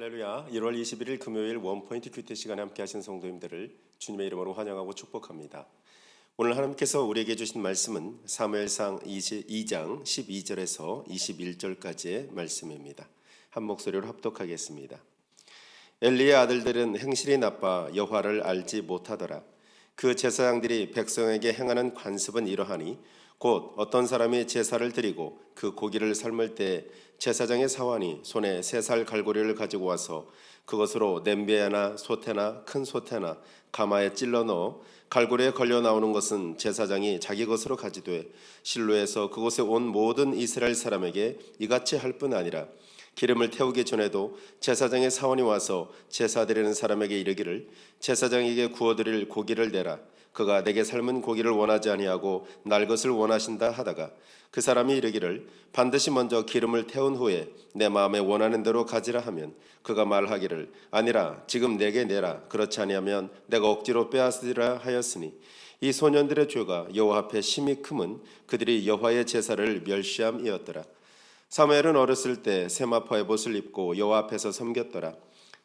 할렐루야. 1월 21일 금요일 원포인트 큐티 시간에 함께 하신 성도님들을 주님의 이름으로 환영하고 축복합니다. 오늘 하나님께서 우리에게 주신 말씀은 사무엘상 2장 12절에서 21절까지의 말씀입니다. 한 목소리로 합독하겠습니다. 엘리의 아들들은 행실이 나빠 여호와를 알지 못하더라. 그 제사장들이 백성에게 행하는 관습은 이러하니 곧 어떤 사람이 제사를 드리고 그 고기를 삶을 때 제사장의 사환이 손에 세 살 갈고리를 가지고 와서 그것으로 냄비에나 소태나 큰 소태나 가마에 찔러 넣어 갈고리에 걸려 나오는 것은 제사장이 자기 것으로 가지되 실로에서 그곳에 온 모든 이스라엘 사람에게 이같이 할 뿐 아니라 기름을 태우기 전에도 제사장의 사원이 와서 제사 드리는 사람에게 이르기를 제사장에게 구워 드릴 고기를 내라 그가 내게 삶은 고기를 원하지 아니하고 날 것을 원하신다 하다가 그 사람이 이르기를 반드시 먼저 기름을 태운 후에 내 마음에 원하는 대로 가지라 하면 그가 말하기를 아니라 지금 내게 내라 그렇지 아니하면 내가 억지로 빼앗으리라 하였으니 이 소년들의 죄가 여호와 앞에 심히 크면 그들이 여호와의 제사를 멸시함이었더라 사무엘은 어렸을 때 세마포의 옷을 입고 여호와 앞에서 섬겼더라.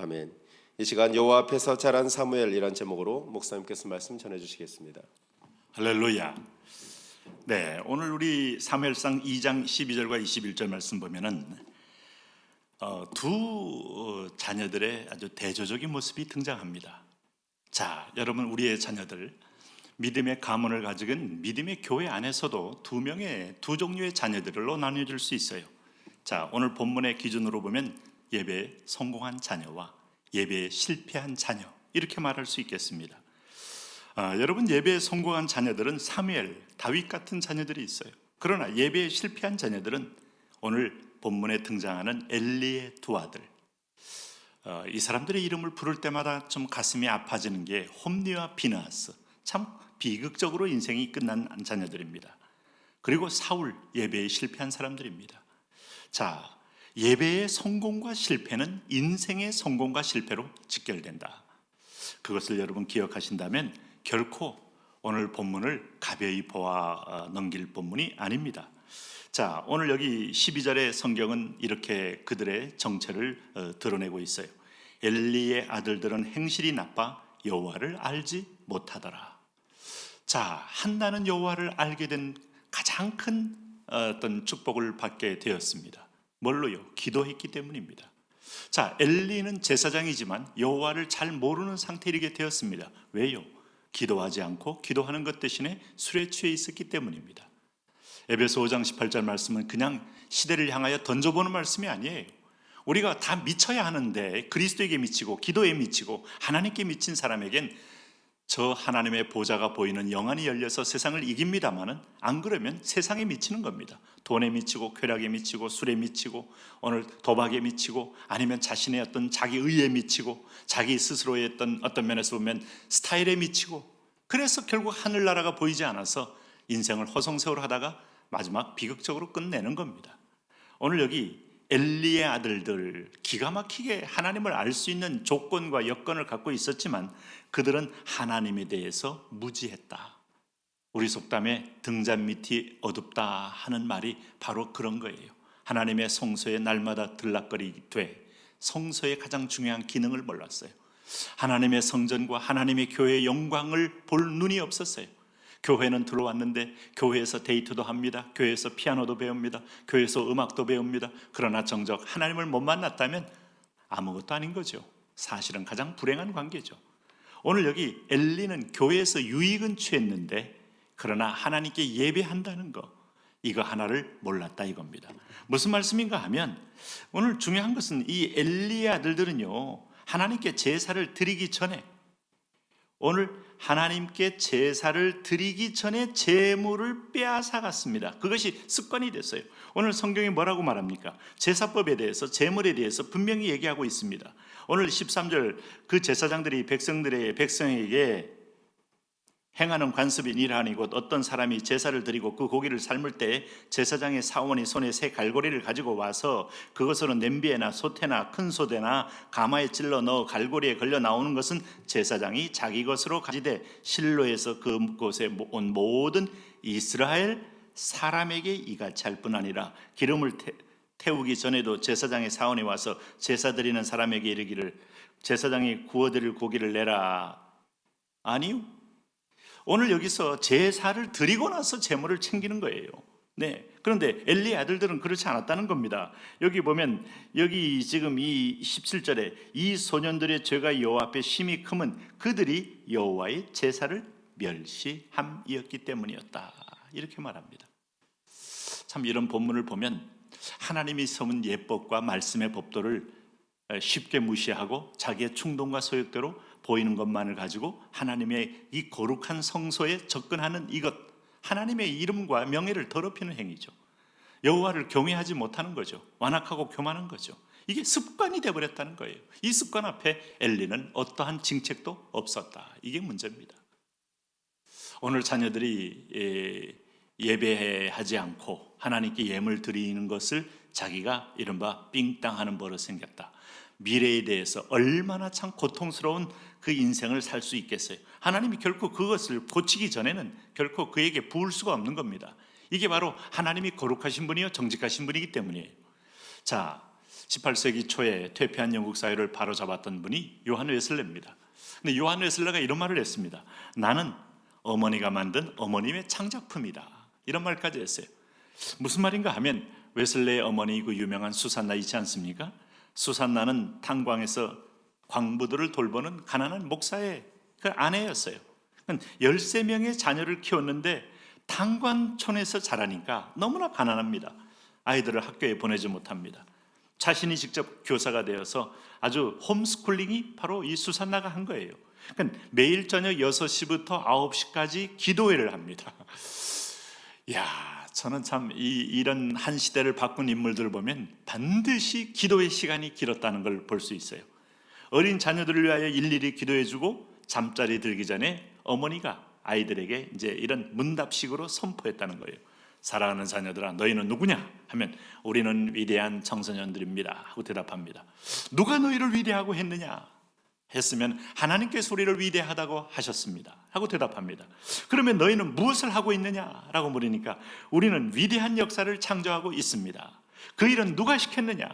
아멘. 이 시간 여호와 앞에서 자란 사무엘이란 제목으로 목사님께서 말씀 전해 주시겠습니다. 할렐루야. 네, 오늘 우리 사무엘상 2장 12절과 21절 말씀 보면은 어, 두 어, 자녀들의 아주 대조적인 모습이 등장합니다. 자, 여러분 우리의 자녀들 믿음의 가문을 가지은 믿음의 교회 안에서도 두 명의 두 종류의 자녀들로 나뉘어질 수 있어요. 자, 오늘 본문의 기준으로 보면 예배에 성공한 자녀와 예배에 실패한 자녀 이렇게 말할 수 있겠습니다. 아, 여러분 예배에 성공한 자녀들은 사무엘, 다윗 같은 자녀들이 있어요. 그러나 예배에 실패한 자녀들은 오늘 본문에 등장하는 엘리의 두 아들. 어, 이 사람들의 이름을 부를 때마다 좀 가슴이 아파지는 게 홈리와 비나스. 참 비극적으로 인생이 끝난 자녀들입니다. 그리고 사울 예배에 실패한 사람들입니다. 자, 예배의 성공과 실패는 인생의 성공과 실패로 직결된다. 그것을 여러분 기억하신다면 결코 오늘 본문을 가벼이 보아 어, 넘길 본문이 아닙니다. 자, 오늘 여기 12절의 성경은 이렇게 그들의 정체를 어, 드러내고 있어요. 엘리의 아들들은 행실이 나빠 여호와를 알지 못하더라. 자, 한나는 여호와를 알게 된 가장 큰 어, 어떤 축복을 받게 되었습니다. 뭘로요? 기도했기 때문입니다. 자, 엘리는 제사장이지만 여호와를 잘 모르는 상태에 이르게 되었습니다. 왜요? 기도하지 않고 기도하는 것 대신에 술에 취해 있었기 때문입니다. 에베소 5장 18절 말씀은 그냥 시대를 향하여 던져보는 말씀이 아니에요. 우리가 다 미쳐야 하는데 그리스도에게 미치고 기도에 미치고 하나님께 미친 사람에겐 저 하나님의 보좌가 보이는 영안이 열려서 세상을 이깁니다마는 안 그러면 세상에 미치는 겁니다. 돈에 미치고 쾌락에 미치고 술에 미치고 오늘 도박에 미치고 아니면 자신의 어떤 자기 의에 미치고 자기 스스로의 어떤 어떤 면에서 보면 스타일에 미치고 그래서 결국 하늘나라가 보이지 않아서 인생을 허송세월 하다가 마지막 비극적으로 끝내는 겁니다. 오늘 여기 엘리의 아들들 기가 막히게 하나님을 알 수 있는 조건과 여건을 갖고 있었지만 그들은 하나님에 대해서 무지했다. 우리 속담에 등잔 밑이 어둡다 하는 말이 바로 그런 거예요. 하나님의 성소에 날마다 들락거리되 성소의 가장 중요한 기능을 몰랐어요. 하나님의 성전과 하나님의 교회의 영광을 볼 눈이 없었어요. 교회는 들어왔는데 교회에서 데이트도 합니다. 교회에서 피아노도 배웁니다. 교회에서 음악도 배웁니다. 그러나 정작 하나님을 못 만났다면 아무것도 아닌 거죠. 사실은 가장 불행한 관계죠. 오늘 여기 엘리는 교회에서 유익은 취했는데 그러나 하나님께 예배한다는 거 이거 하나를 몰랐다 이겁니다. 무슨 말씀인가 하면 오늘 중요한 것은 이 엘리의 아들들은요 하나님께 제사를 드리기 전에 오늘 하나님께 제사를 드리기 전에 제물을 빼앗아 갔습니다. 그것이 습관이 됐어요. 오늘 성경이 뭐라고 말합니까? 제사법에 대해서 제물에 대해서 분명히 얘기하고 있습니다. 오늘 13절 그 제사장들이 백성들의 백성에게 행하는 관습인 이러하니 곧 어떤 사람이 제사를 드리고 그 고기를 삶을 때 제사장의 사원이 손에 새 갈고리를 가지고 와서 그것으로 냄비에나 소태나 큰 소대나 가마에 찔러 넣어 갈고리에 걸려 나오는 것은 제사장이 자기 것으로 가지되 실로에서 그곳에 온 모든 이스라엘 사람에게 이같이 할 뿐 아니라 기름을 태, 태우기 전에도 제사장의 사원이 와서 제사 드리는 사람에게 이르기를 제사장이 구워 드릴 고기를 내라. 아니요 오늘 여기서 제사를 드리고 나서 제물을 챙기는 거예요. 네. 그런데 엘리의 아들들은 그렇지 않았다는 겁니다. 여기 보면 여기 지금 이 17절에 이 소년들의 죄가 여호와 앞에 심히 크면 그들이 여호와의 제사를 멸시함이었기 때문이었다. 이렇게 말합니다. 참 이런 본문을 보면 하나님이 섬은 예법과 말씀의 법도를 쉽게 무시하고 자기의 충동과 소욕대로 보이는 것만을 가지고 하나님의 이 거룩한 성소에 접근하는 이것 하나님의 이름과 명예를 더럽히는 행위죠. 여호와를 경외하지 못하는 거죠. 완악하고 교만한 거죠. 이게 습관이 되어 버렸다는 거예요. 이 습관 앞에 엘리는 어떠한 징책도 없었다. 이게 문제입니다. 오늘 자녀들이 예, 예배하지 않고 하나님께 예물 드리는 것을 자기가 이른바 삥땅하는 버릇 생겼다. 미래에 대해서 얼마나 참 고통스러운 그 인생을 살 수 있겠어요. 하나님이 결코 그것을 고치기 전에는 결코 그에게 부을 수가 없는 겁니다. 이게 바로 하나님이 거룩하신 분이요 정직하신 분이기 때문이에요. 자, 18세기 초에 퇴폐한 영국 사회를 바로잡았던 분이 요한 웨슬레입니다. 근데 요한 웨슬레가 이런 말을 했습니다. 나는 어머니가 만든 어머님의 창작품이다. 이런 말까지 했어요. 무슨 말인가 하면 웨슬레의 어머니 그 유명한 수산나 있지 않습니까? 수산나는 탄광에서 광부들을 돌보는 가난한 목사의 그 아내였어요. 13명의 자녀를 키웠는데 탄광촌에서 자라니까 너무나 가난합니다. 아이들을 학교에 보내지 못합니다. 자신이 직접 교사가 되어서 아주 홈스쿨링이 바로 이 수산나가 한 거예요. 그러니까 매일 저녁 6시부터 9시까지 기도회를 합니다. 야, 저는 참 이, 이런 한 시대를 바꾼 인물들을 보면 반드시 기도의 시간이 길었다는 걸 볼 수 있어요. 어린 자녀들을 위하여 일일이 기도해주고 잠자리 들기 전에 어머니가 아이들에게 이제 이런 문답식으로 선포했다는 거예요. 사랑하는 자녀들아, 너희는 누구냐? 하면 우리는 위대한 청소년들입니다. 하고 대답합니다. 누가 너희를 위대하고 했느냐? 했으면 하나님께서 우리를 위대하다고 하셨습니다. 하고 대답합니다. 그러면 너희는 무엇을 하고 있느냐? 라고 물으니까 우리는 위대한 역사를 창조하고 있습니다. 그 일은 누가 시켰느냐?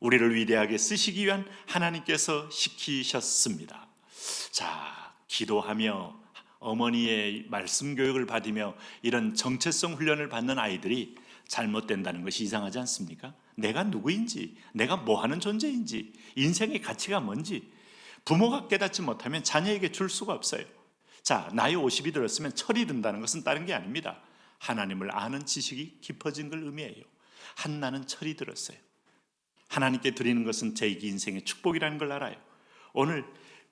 우리를 위대하게 쓰시기 위한 하나님께서 시키셨습니다. 자, 기도하며 어머니의 말씀 교육을 받으며 이런 정체성 훈련을 받는 아이들이 잘못된다는 것이 이상하지 않습니까? 내가 누구인지, 내가 뭐 하는 존재인지, 인생의 가치가 뭔지 부모가 깨닫지 못하면 자녀에게 줄 수가 없어요. 자, 나이 50이 들었으면 철이 든다는 것은 다른 게 아닙니다. 하나님을 아는 지식이 깊어진 걸 의미해요. 한나는 철이 들었어요. 하나님께 드리는 것은 제 인생의 축복이라는 걸 알아요. 오늘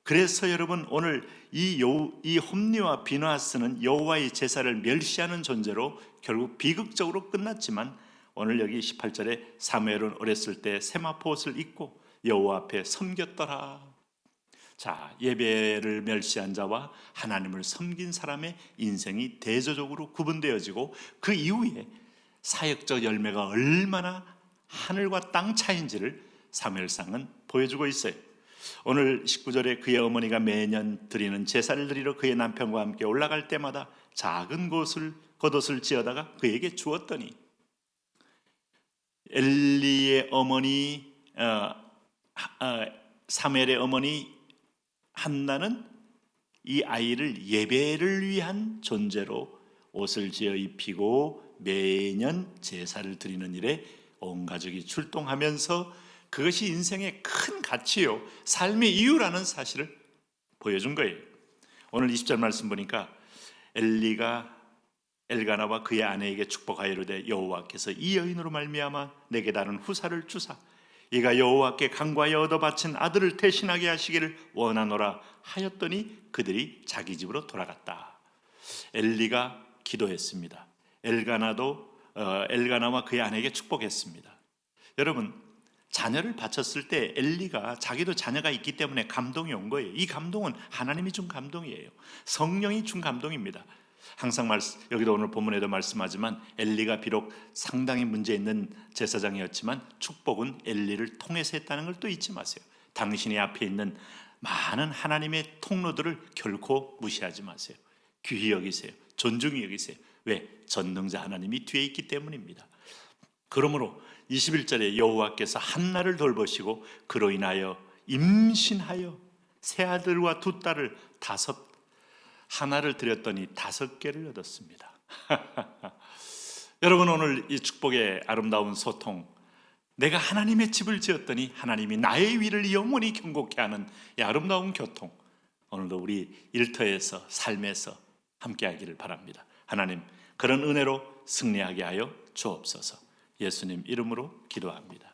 그래서 여러분 오늘 이, 요, 이 홈리와 비누아스는 여호와의 제사를 멸시하는 존재로 결국 비극적으로 끝났지만 오늘 여기 18절에 사무엘은 어렸을 때 세마포 옷을 입고 여호와 앞에 섬겼더라. 자, 예배를 멸시한 자와 하나님을 섬긴 사람의 인생이 대조적으로 구분되어지고 그 이후에 사역적 열매가 얼마나 하늘과 땅 차인지를 사무엘상은 보여주고 있어요. 오늘 19절에 그의 어머니가 매년 드리는 제사를 드리러 그의 남편과 함께 올라갈 때마다 작은 곳을 겉옷을 지어다가 그에게 주었더니 엘리의 어머니 어, 어, 사무엘의 어머니 한나는 이 아이를 예배를 위한 존재로 옷을 지어 입히고 매년 제사를 드리는 일에 온 가족이 출동하면서 그것이 인생의 큰 가치요 삶의 이유라는 사실을 보여준 거예요. 오늘 20절 말씀 보니까 엘리가 엘가나와 그의 아내에게 축복하여르되 여호와께서 이 여인으로 말미암아 내게 다른 후사를 주사 이가 여호와께 간과하여 얻어 바친 아들을 대신하게 하시기를 원하노라 하였더니 그들이 자기 집으로 돌아갔다. 엘리가 기도했습니다. 엘가나도 어, 엘가나와 그의 아내에게 축복했습니다. 여러분 자녀를 바쳤을 때 엘리가 자기도 자녀가 있기 때문에 감동이 온 거예요. 이 감동은 하나님이 준 감동이에요. 성령이 준 감동입니다. 항상 말씀, 여기도 오늘 본문에도 말씀하지만 엘리가 비록 상당히 문제 있는 제사장이었지만 축복은 엘리를 통해서 했다는 걸 또 잊지 마세요. 당신이 앞에 있는 많은 하나님의 통로들을 결코 무시하지 마세요. 귀히 여기세요. 존중히 여기세요. 왜? 전능자 하나님이 뒤에 있기 때문입니다. 그러므로 21절에 여호와께서 한나를 돌보시고 그로 인하여 임신하여 새 아들과 두 딸을 다섯 하나를 드렸더니 다섯 개를 얻었습니다. 여러분 오늘 이 축복의 아름다운 소통 내가 하나님의 집을 지었더니 하나님이 나의 위를 영원히 경고케 하는 이 아름다운 교통 오늘도 우리 일터에서 삶에서 함께 하기를 바랍니다. 하나님 그런 은혜로 승리하게 하여 주옵소서. 예수님 이름으로 기도합니다.